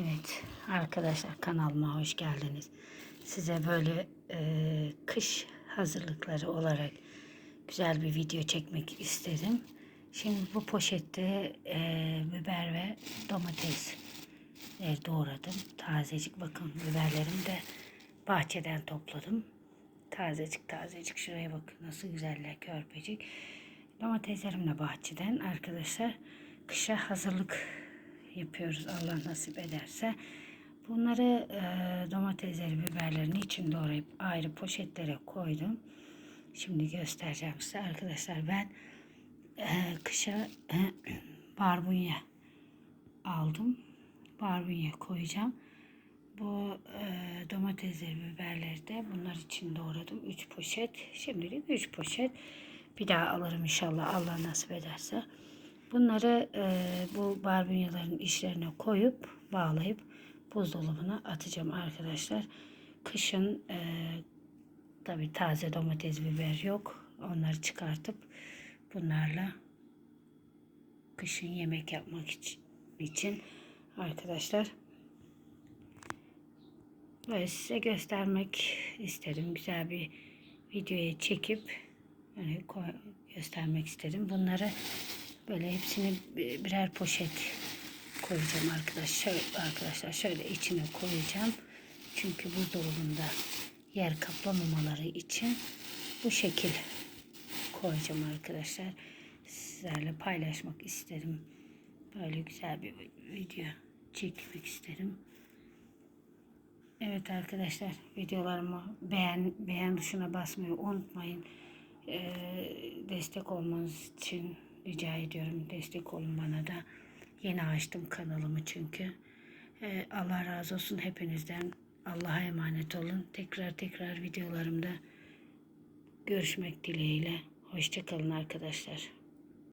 Evet arkadaşlar kanalıma hoş geldiniz. Size böyle e, kış hazırlıkları olarak güzel bir video çekmek istedim. Şimdi bu poşette e, biber ve domates e, doğradım. Tazecik bakın biberlerimi de bahçeden topladım. Tazecik tazecik şuraya bakın nasıl güzeller körpecik. Domateslerim de bahçeden arkadaşlar. Kışa hazırlık yapıyoruz Allah nasip ederse. Bunları e, domatesleri, biberlerini için doğrayıp ayrı poşetlere koydum. Şimdi göstereceğim size arkadaşlar. Ben e, kışa e, barbunya aldım. Barbunya koyacağım. Bu e, domatesleri, biberleri de bunlar için doğradım. 3 poşet. Şimdilik 3 poşet. Bir daha alırım inşallah Allah nasip ederse. Bunları e, bu barbunyaların içlerine koyup bağlayıp buzdolabına atacağım arkadaşlar. Kışın e, tabi taze domates biber yok. Onları çıkartıp bunlarla kışın yemek yapmak için, için arkadaşlar böyle size göstermek istedim. Güzel bir videoya çekip yani göstermek istedim. Bunları Böyle hepsini birer poşet koyacağım arkadaşlar. Arkadaşlar şöyle içine koyacağım. Çünkü buzdolabında yer kaplamamaları için bu şekil koyacağım arkadaşlar. Sizlerle paylaşmak isterim. Böyle güzel bir video çekmek isterim. Evet arkadaşlar videolarımı beğen beğen tuşuna basmayı unutmayın. Ee, destek olmanız için rica ediyorum. Destek olun bana da. Yeni açtım kanalımı çünkü. Ee, Allah razı olsun hepinizden. Allah'a emanet olun. Tekrar tekrar videolarımda görüşmek dileğiyle. Hoşçakalın arkadaşlar.